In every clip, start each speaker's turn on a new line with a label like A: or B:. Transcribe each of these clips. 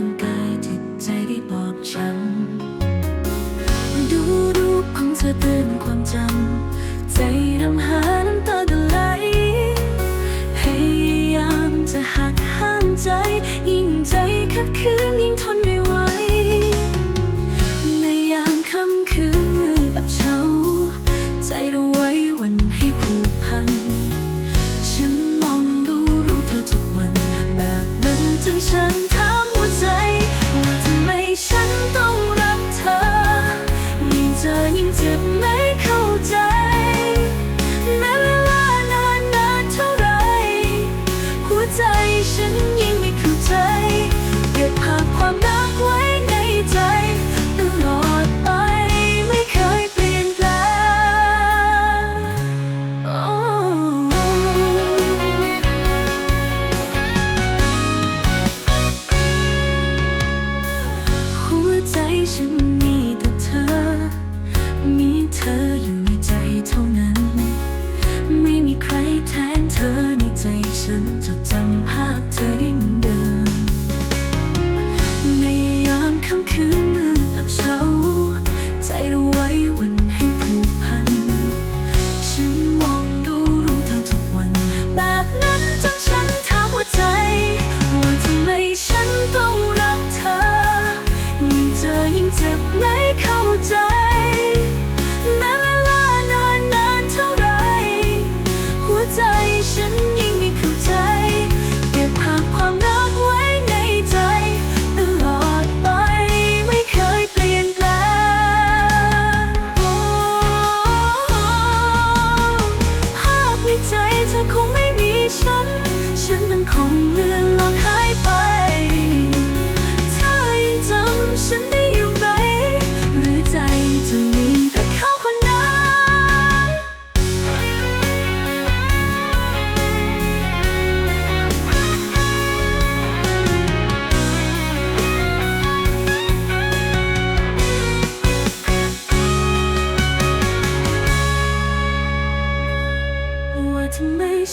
A: างกายจิตใจได้บอบช้ำดูรูปของเธอเตือนความจำ ใจดำหาน้ำตาไหลพยายามจะหักห้ามใจ ยิ่งใจคัดคืนยิ่งทนไม่ไหว ในยามค่ำคืนมืแบบเช้า ใจเราไว้วันให้ผูกพัน ฉันมองดูรูปเธอทุกวัน แบบนั้นถึงฉัน 一生都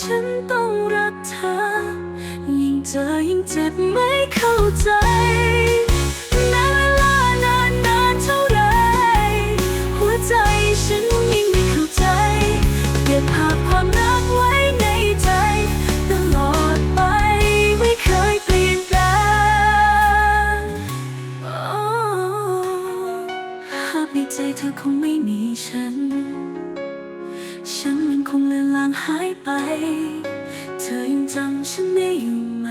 A: ฉันต้องรักเธอ ยิ่งเจอยิ่งเจ็บไหมางหายไป เธอยังจำฉันได้อยู่ไหม